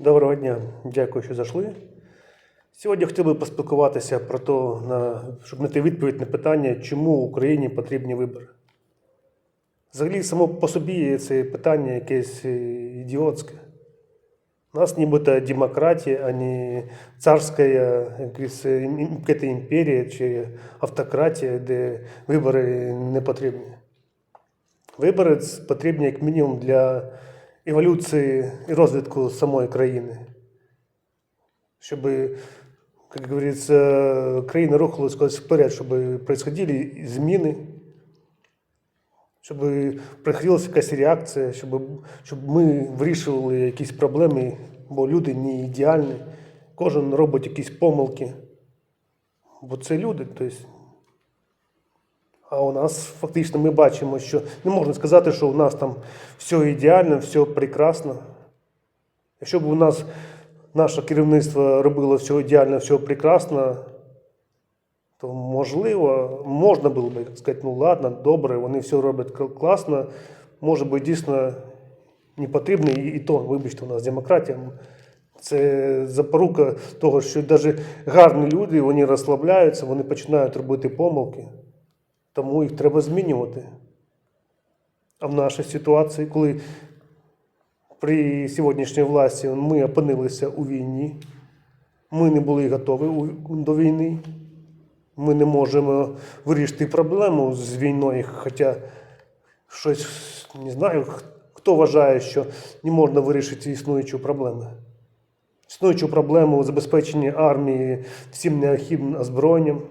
Доброго дня, дякую, що зайшли. Сьогодні хотів би поспілкуватися про те, щоб знайти відповідь на питання, чому Україні потрібні вибори. Взагалі, само по собі це питання якесь е, ідіотське. У нас нібито демократія, а не царська е, ім- якась імперія чи автократія, де вибори не потрібні. Вибори потрібні як мінімум для еволюції і розвитку самої країни. Щоб, як говориться, країна рухалась кудись вперед, щоб происходили зміни, щоб приходилася якась реакція, щоб, щоб ми вирішували якісь проблеми, бо люди не ідеальні, кожен робить якісь помилки. Бо це люди. Тобто, а у нас фактично ми бачимо, що не можна сказати, що у нас там все ідеально, все прекрасно. Якщо б у нас наше керівництво робило все ідеально, все прекрасно, то можливо, можна було б сказати, ну ладно, добре, вони все роблять класно, може би дійсно не потрібно, і, і то, вибачте, у нас демократія. Це запорука того, що навіть гарні люди вони розслабляються, вони починають робити помилки. Тому їх треба змінювати. А в нашій ситуації, коли при сьогоднішній власті ми опинилися у війні, ми не були готові до війни, ми не можемо вирішити проблему з війною, хоча щось не знаю, хто вважає, що не можна вирішити існуючу проблему. Існуючу проблему забезпечення армії всім необхідним озброєнням,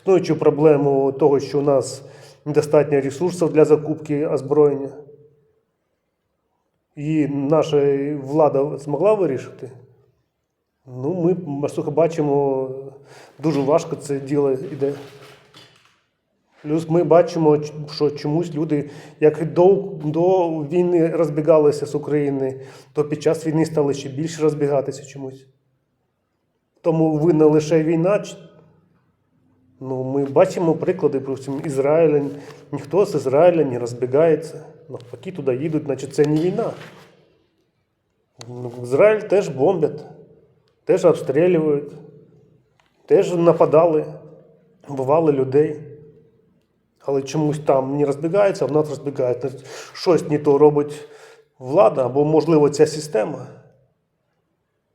існуючу проблему того, що у нас недостатньо ресурсів для закупки озброєння. І наша влада змогла вирішити. Ну, ми наскільки бачимо, дуже важко це діло йде. Плюс ми бачимо, що чомусь люди, як до, до війни розбігалися з України, то під час війни стали ще більше розбігатися чомусь. Тому винна лише війна. Ну, ми бачимо приклади, припустимо, Ізраїля. Ніхто з Ізраїля не розбігається. Навпаки, туди їдуть, значить це не війна. Ну, Ізраїль теж бомблять, теж обстрілюють, теж нападали, вбивали людей. Але чомусь там не розбігаються, а в нас розбігається. Щось не то робить влада, або, можливо, ця система.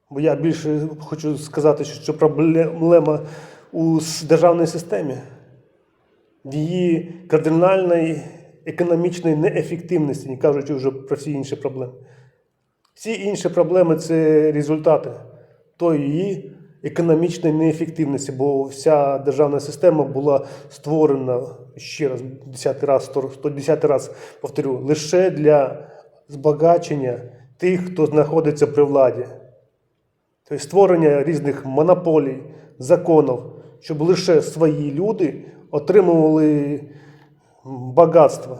Бо я більше хочу сказати, що проблема у державній системі, в її кардинальної економічної неефективності, не кажучи вже про всі інші проблеми. Всі інші проблеми це результати тої її економічної неефективності, бо вся державна система була створена ще раз, десятий раз, сто- сто десятий раз повторю, лише для збагачення тих, хто знаходиться при владі. Тобто створення різних монополій, законів, щоб лише свої люди отримували багатство.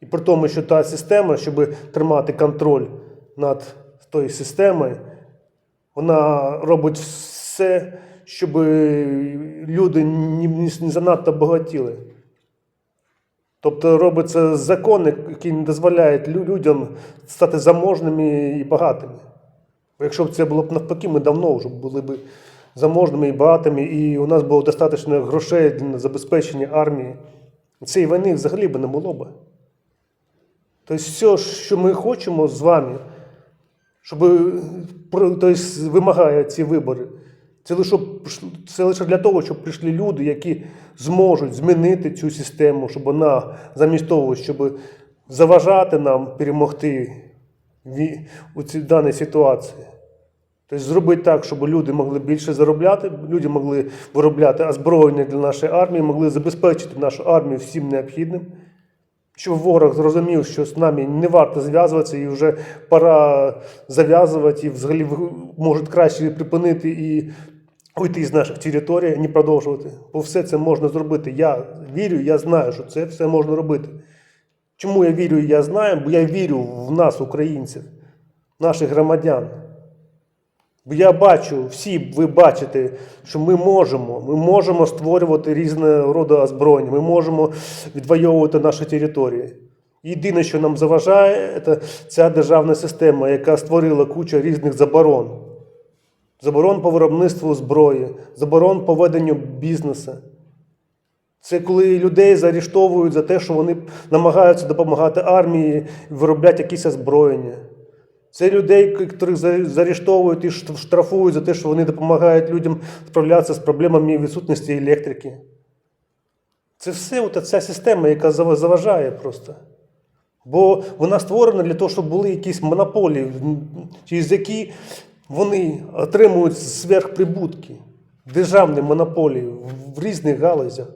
І при тому, що та система, щоб тримати контроль над тою системою, вона робить все, щоб люди не, занадто багатіли. Тобто робиться закон, який не дозволяє лю- людям стати заможними і багатими. Бо якщо б це було б навпаки, ми давно вже були б заможними і багатими, і у нас було достатньо грошей для забезпечення армії. Цієї війни взагалі б не було б. Тобто, все, що ми хочемо з вами, щоб тобто, вимагає ці вибори, це лише, це лише для того, щоб прийшли люди, які зможуть змінити цю систему, щоб вона замість того, щоб заважати нам перемогти ві- у цій даній ситуації. Тобто зробити так, щоб люди могли більше заробляти, люди могли виробляти озброєння для нашої армії, могли забезпечити нашу армію всім необхідним. Щоб ворог зрозумів, що з нами не варто зв'язуватися, і вже пора зав'язувати, і взагалі можуть краще припинити і уйти з наших територій, не продовжувати. Бо все це можна зробити. Я вірю, я знаю, що це все можна робити. Чому я вірю і я знаю? Бо я вірю в нас, українців, наших громадян. Я бачу, всі ви бачите, що ми можемо. Ми можемо створювати різне роду озброєння, ми можемо відвоювати наші території. Єдине, що нам заважає, це ця державна система, яка створила кучу різних заборон. Заборон по виробництву зброї, заборон по веденню бізнесу. Це коли людей заарештовують за те, що вони намагаються допомагати армії, виробляти якісь озброєння. Це людей, яких за- заарештовують і штрафують за те, що вони допомагають людям справлятися з проблемами відсутності електрики. Це все от ця система, яка заважає просто. Бо вона створена для того, щоб були якісь монополії, через які вони отримують сверхприбутки, державні монополії в різних галузях.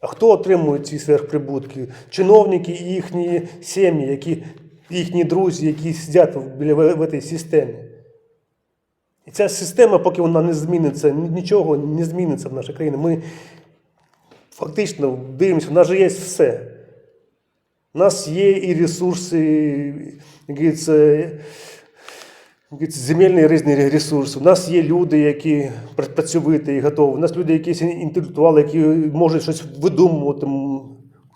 А хто отримує ці сверхприбутки? Чиновники і їхні сім'ї, які, їхні друзі, які сидять біля в, цій системі. І ця система, поки вона не зміниться, нічого не зміниться в нашій країні. Ми фактично дивимося, в нас же є все. У нас є і ресурси, як говориться, земельні різні ресурси. У нас є люди, які пр- працьовиті і готові. У нас люди, якісь інтелектуали, які можуть щось видумувати,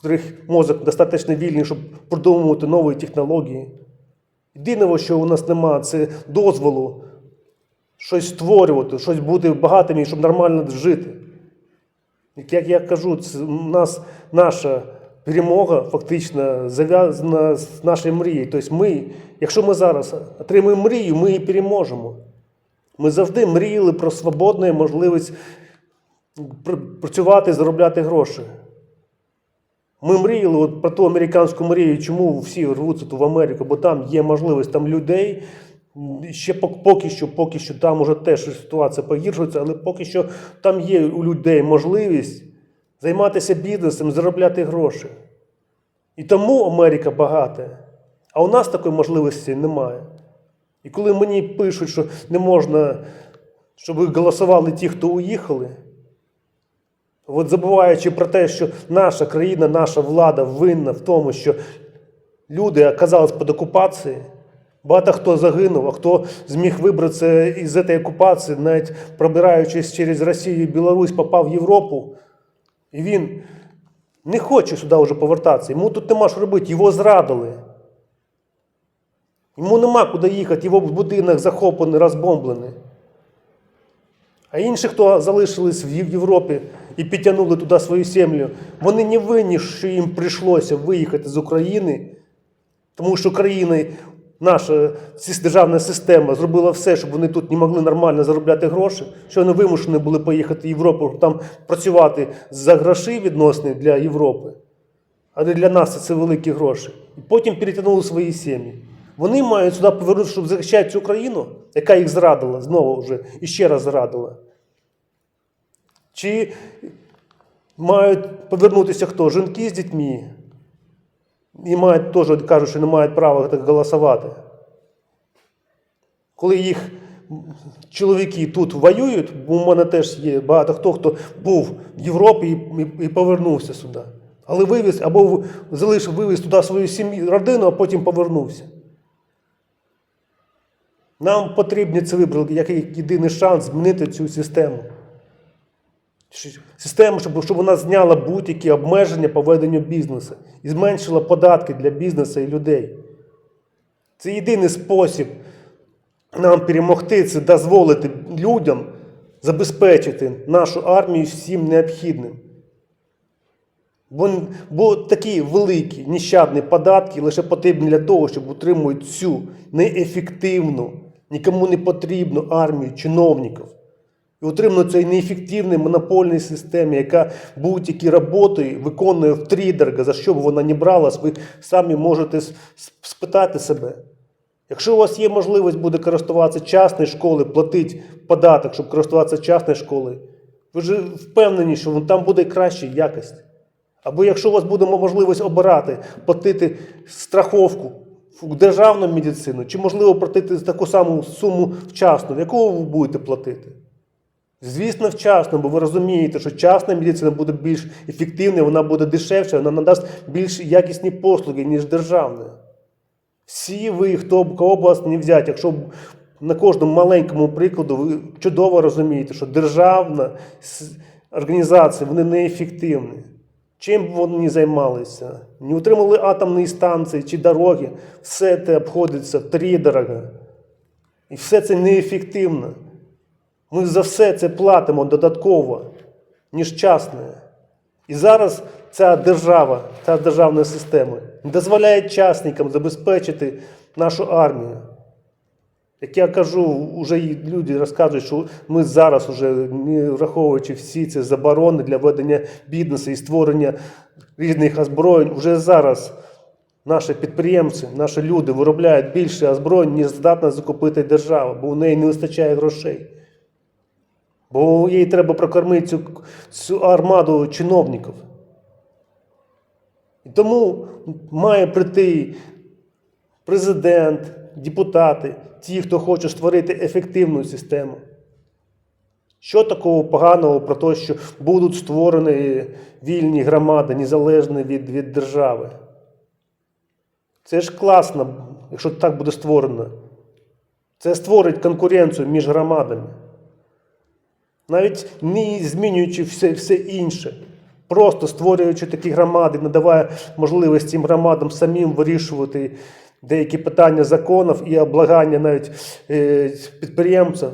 яких мозок достатньо вільний, щоб продумувати нові технології. Єдиного, що у нас немає, це дозволу щось створювати, щось бути багатими, щоб нормально жити. Як я кажу, це у нас наша перемога фактично зав'язана з нашою мрією. Тобто ми, якщо ми зараз отримуємо мрію, ми її переможемо. Ми завжди мріяли про свободну можливість пр- працювати, заробляти гроші. Ми мріяли от про ту американську мрію, чому всі рвуться в Америку, бо там є можливість там людей. Ще поки що, поки що там уже теж ситуація погіршується, але поки що там є у людей можливість займатися бізнесом, заробляти гроші. І тому Америка багата. А у нас такої можливості немає. І коли мені пишуть, що не можна, щоб голосували ті, хто уїхали, От забуваючи про те, що наша країна, наша влада винна в тому, що люди оказались під окупацією, багато хто загинув, а хто зміг вибратися із цієї окупації, навіть пробираючись через Росію і Білорусь, попав в Європу, і він не хоче сюди вже повертатися. Йому тут нема що робити, його зрадили. Йому нема куди їхати, його будинок захоплений, розбомблений. А інші, хто залишились в Європі і підтягнули туди свою землю, вони не винні, що їм прийшлося виїхати з України, тому що країна, наша державна система зробила все, щоб вони тут не могли нормально заробляти гроші, що вони вимушені були поїхати в Європу, щоб там працювати за гроші відносні для Європи. Але для нас це великі гроші. І потім перетягнули свої сім'ї. Вони мають сюди повернутися, щоб захищати цю країну, яка їх зрадила знову вже і ще раз зрадила. Чи мають повернутися хто? Жінки з дітьми. І мають теж кажуть, що не мають права так голосувати. Коли їх чоловіки тут воюють, бо у мене теж є багато хто, хто був в Європі і, і, і повернувся сюди. Але вивіз або в- залишив, вивіз туди свою сім'ю, родину, а потім повернувся. Нам потрібні це вибрали як єдиний шанс змінити цю систему. Систему, щоб, щоб вона зняла будь-які обмеження по веденню бізнесу і зменшила податки для бізнесу і людей. Це єдиний спосіб нам перемогти, це дозволити людям забезпечити нашу армію всім необхідним. Бо, бо такі великі нещадні податки лише потрібні для того, щоб утримувати цю неефективну, нікому не потрібну армію чиновників. І утримувати цій неефективній монопольній системі, яка будь-які роботи виконує втридорога, за що б вона не бралась, ви самі можете спитати себе. Якщо у вас є можливість буде користуватися частною школою, платити податок, щоб користуватися частною школою, ви ж впевнені, що там буде краща якість. Або якщо у вас буде можливість обирати, платити страховку в державну медицину, чи можливо платити таку саму суму вчасно, в яку ви будете платити? Звісно, вчасно, бо ви розумієте, що частна медицина буде більш ефективною, вона буде дешевша, вона надасть більш якісні послуги, ніж державна. Всі ви, хто кого б вас не взяти, якщо на кожному маленькому прикладу ви чудово розумієте, що державна організація вони неефективні. Чим б вони не займалися, не утримали атомні станції чи дороги, все це обходиться втридорого. І все це неефективно. Ми за все це платимо додатково, ніж частне. І зараз ця держава, ця державна система не дозволяє частникам забезпечити нашу армію. Як я кажу, вже люди розказують, що ми зараз, уже, не враховуючи всі ці заборони для ведення бізнесу і створення різних озброєнь, вже зараз наші підприємці, наші люди виробляють більше озброєнь, ніж здатна закупити держава, бо у неї не вистачає грошей. Бо їй треба прокормити цю, цю армаду чиновників. І тому має прийти президент, депутати, ті, хто хоче створити ефективну систему. Що такого поганого про те, що будуть створені вільні громади, незалежні від, від держави? Це ж класно, якщо так буде створено. Це створить конкуренцію між громадами. Навіть не змінюючи все, все інше, просто створюючи такі громади, надаває можливість цим громадам самим вирішувати деякі питання законів і облагання навіть е, підприємців.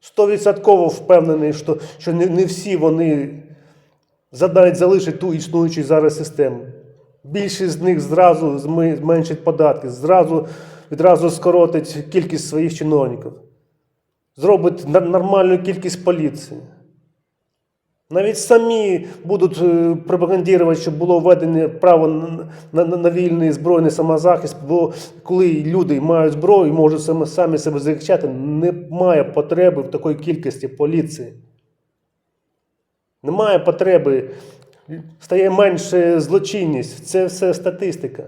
Стовідсотково впевнений, що, що не, не всі вони задають залишать ту існуючу зараз систему. Більшість з них зразу зменшить податки, зразу відразу скоротить кількість своїх чиновників зробить нормальну кількість поліції. Навіть самі будуть е, пропагандувати, щоб було введення право на, на, на, вільний збройний самозахист, бо коли люди мають зброю і можуть самі, самі себе захищати, немає потреби в такій кількості поліції. Немає потреби, стає менше злочинність. Це все статистика.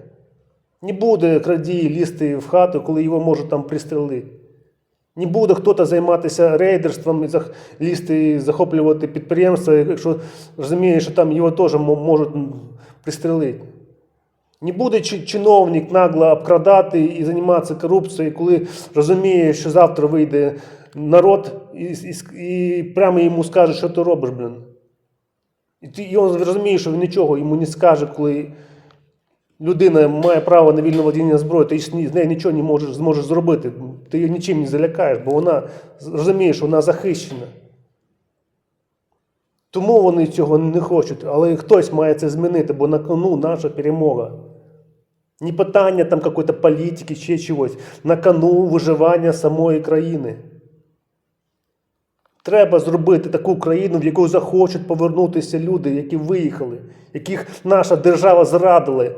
Не буде крадій лізти в хату, коли його можуть там пристрелити. Не буде хтось займатися рейдерством лізти і захоплювати підприємства, якщо розуміє, що там його теж можуть пристрелити. Не буде чиновник нагло обкрадати і займатися корупцією, коли розуміє, що завтра вийде народ і, і, прямо йому скаже, що ти робиш, блін. І він розуміє, що він нічого йому не скаже, коли людина має право на вільне володіння зброєю, ти з нею нічого не можеш, зможеш зробити. Ти її нічим не залякаєш, бо вона з- розуміє, що вона захищена. Тому вони цього не хочуть, але хтось має це змінити, бо на кону наша перемога. Не питання там якоїсь політики чи чогось. На кону виживання самої країни. Треба зробити таку країну, в яку захочуть повернутися люди, які виїхали, яких наша держава зрадила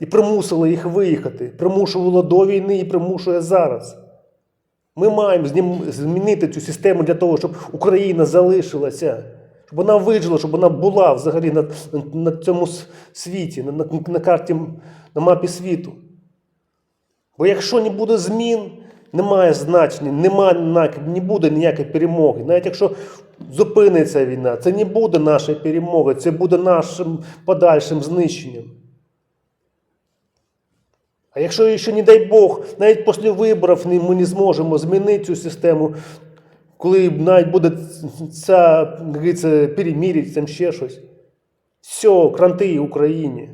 і примусила їх виїхати, примушувала до війни і примушує зараз. Ми маємо змінити цю систему для того, щоб Україна залишилася, щоб вона вижила, щоб вона була взагалі на, на, цьому світі, на, на, на карті, на мапі світу. Бо якщо не буде змін, немає значення, немає, не буде ніякої перемоги. Навіть якщо зупиниться війна, це не буде нашою перемогою, це буде нашим подальшим знищенням. А якщо ще, не дай Бог, навіть після виборів ми не зможемо змінити цю систему, коли навіть буде ця, перемір'я, там ще щось. Все, кранти Україні.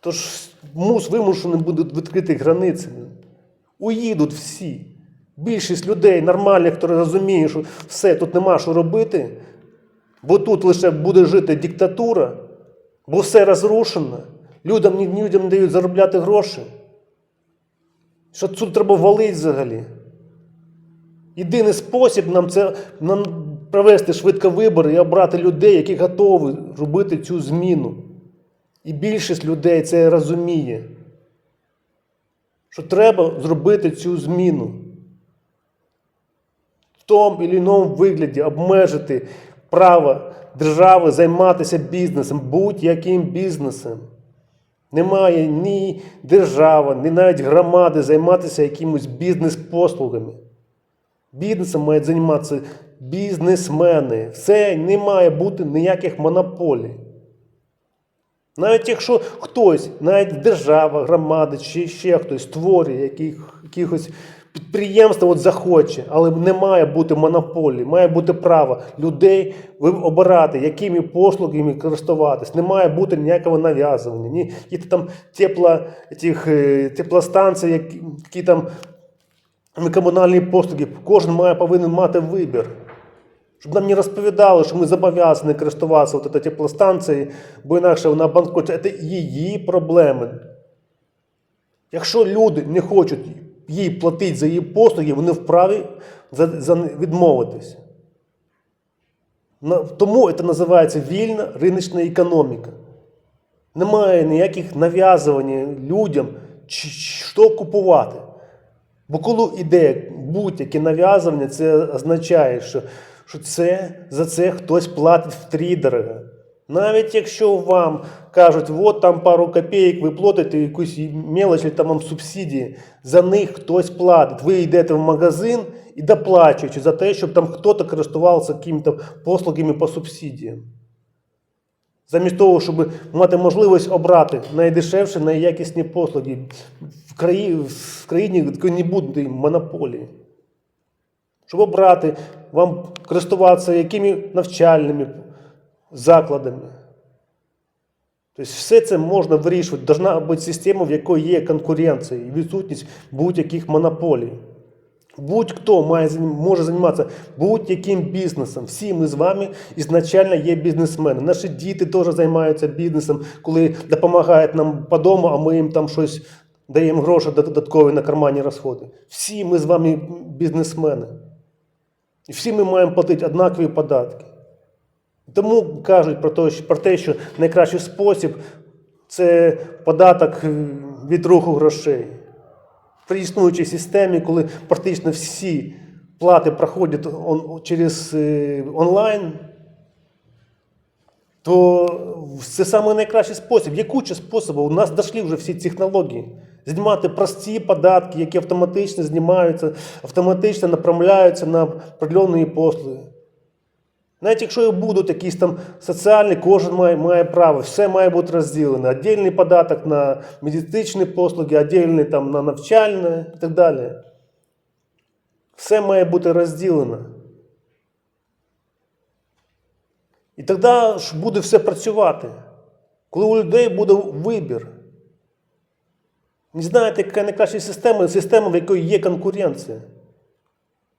Тож мус вимушені будуть відкрити границі. Уїдуть всі. Більшість людей нормальних, хто розуміє, що все, тут нема що робити, бо тут лише буде жити диктатура, бо все розрушено. Людям, людям дають заробляти гроші. Що тут треба валити взагалі? Єдиний спосіб нам це нам провести швидко вибори і обрати людей, які готові робити цю зміну. І більшість людей це розуміє, що треба зробити цю зміну. В тому чи іному вигляді обмежити право держави займатися бізнесом, будь-яким бізнесом. Немає ні держава, ні навіть громади займатися якимось бізнес-послугами. Бізнесом мають займатися бізнесмени. Все не має бути ніяких монополій. Навіть якщо хтось, навіть держава, громада чи ще хтось створює яких, якихось підприємства, от захоче, але не має бути монополії, має бути право людей обирати, якими послугами користуватись. Не має бути ніякого нав'язування, ні які там тепло, тих, е, теплостанції, які, які там комунальні послуги. Кожен має повинен мати вибір. Щоб нам не розповідали, що ми зобов'язані користуватися от теплостанцією, бо інакше вона банкрутить. Це її проблеми. Якщо люди не хочуть їй платити за її послуги, вони вправі за, за відмовитись. Тому це називається вільна риночна економіка. Немає ніяких нав'язувань людям, що купувати. Бо коли йде будь-яке нав'язування, це означає, що, що це, за це хтось платить втридорога. Навіть якщо вам кажуть, от там пару копійок ви платите якусь мелочь, чи там вам субсидії, за них хтось платить. Ви йдете в магазин і доплачуєте за те, щоб там хтось користувався якимось послугами по субсидіям. Замість того, щоб мати можливість обрати найдешевші, найякісні послуги. В країні, в країні не буде монополії. Щоб обрати, вам користуватися якими навчальними закладами. Тобто все це можна вирішувати. Должна бути система, в якої є конкуренція і відсутність будь-яких монополій. Будь-хто має, може займатися будь-яким бізнесом. Всі ми з вами ізначально є бізнесмени. Наші діти теж займаються бізнесом, коли допомагають нам по дому, а ми їм там щось даємо гроші додаткові на карманні розходи. Всі ми з вами бізнесмени. І всі ми маємо платити однакові податки. Тому кажуть про те, що, найкращий спосіб це податок від руху грошей. При існуючій системі, коли практично всі плати проходять через е, онлайн, то це саме найкращий спосіб. Є куча способів. У нас дійшли вже всі технології. Знімати прості податки, які автоматично знімаються, автоматично направляються на определенні послуги. Навіть якщо і будуть якісь там соціальні, кожен має, має право, все має бути розділено. Отдельний податок на медичні послуги, отдельний там на навчальне і так далі. Все має бути розділено. І тоді ж буде все працювати. Коли у людей буде вибір. Не знаєте, яка найкраща система? Система, в якої є конкуренція.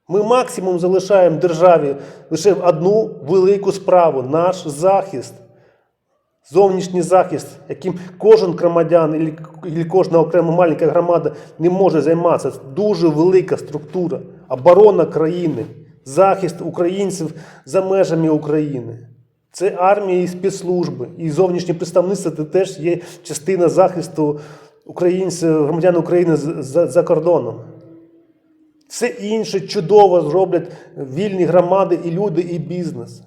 Ми максимум залишаємо державі лише одну велику справу наш захист, зовнішній захист, яким кожен громадян і кожна окрема маленька громада не може займатися. Це дуже велика структура, оборона країни, захист українців за межами України. Це армія і спецслужби, і зовнішнє представництво це теж є частина захисту українців, громадян України за, за кордоном. Все інше чудово зроблять вільні громади і люди, і бізнес.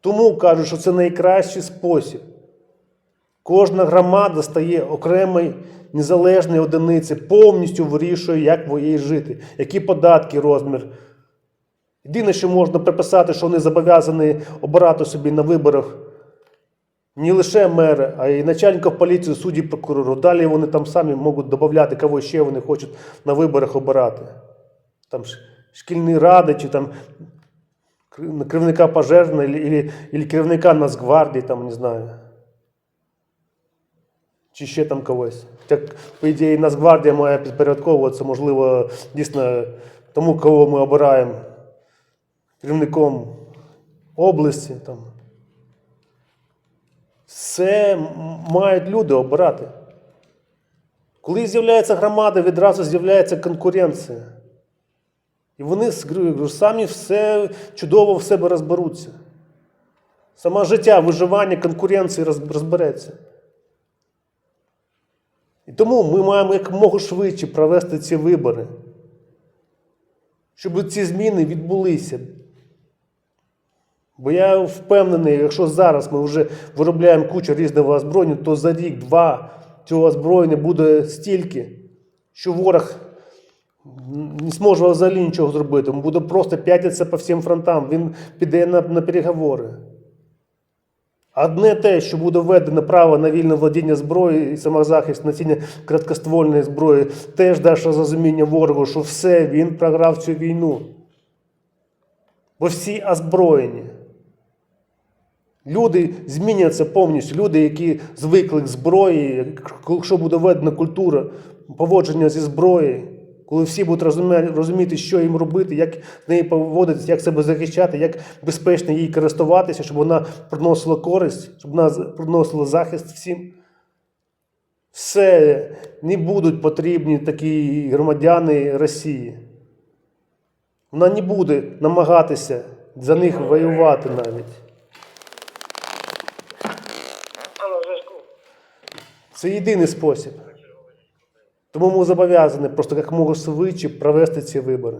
Тому кажуть, що це найкращий спосіб. Кожна громада стає окремою незалежною одиницею, повністю вирішує, як в їй жити, які податки, розмір. Єдине, що можна приписати, що вони зобов'язані обирати собі на виборах не лише мери, а й начальників поліції, судді, прокурору. Далі вони там самі можуть додати, кого ще вони хочуть на виборах обирати. Там шкільні ради, чи там кер- керівника пожежної, або керівника Нацгвардії, там, не знаю. Чи ще там когось. Так, по ідеї, Нацгвардія має підпорядковуватися, можливо, дійсно тому, кого ми обираємо керівником області. Там. Все мають люди обирати. Коли з'являється громада, відразу з'являється конкуренція. І вони самі все чудово в себе розберуться. Саме життя, виживання, конкуренції розбереться. І тому ми маємо якомога швидше провести ці вибори, щоб ці зміни відбулися. Бо я впевнений, якщо зараз ми вже виробляємо кучу різного озброєння, то за рік-два цього озброєння буде стільки, що ворог не зможе взагалі нічого зробити. Він буде просто п'ятитися по всім фронтам, він піде на, на переговори. Одне те, що буде введено право на вільне владіння зброєю і самозахист носіння короткоствольної зброї, теж дасть розуміння ворогу, що все, він програв цю війну. Бо всі озброєні. Люди зміняться повністю. Люди, які звикли к зброї, якщо буде введена культура поводження зі зброєю, коли всі будуть розуміти, що їм робити, як з нею поводитися, як себе захищати, як безпечно їй користуватися, щоб вона приносила користь, щоб вона приносила захист всім. Все не будуть потрібні такі громадяни Росії. Вона не буде намагатися за них воювати навіть. Це єдиний спосіб. Тому ми зобов'язані просто як можна швидше провести ці вибори.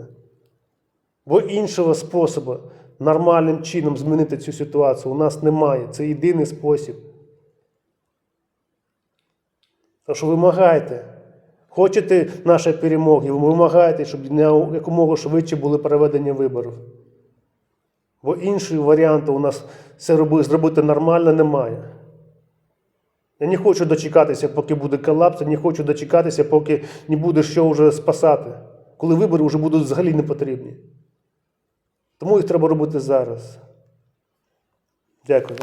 Бо іншого способу нормальним чином змінити цю ситуацію у нас немає. Це єдиний спосіб. Тож вимагайте. Хочете нашої перемоги, вимагайте, щоб якомога швидше були проведені вибори. Бо іншого варіанту у нас це зробити нормально немає. Я не хочу дочекатися, поки буде колапс, не хочу дочекатися, поки не буде що вже спасати, коли вибори вже будуть взагалі не потрібні. Тому їх треба робити зараз. Дякую.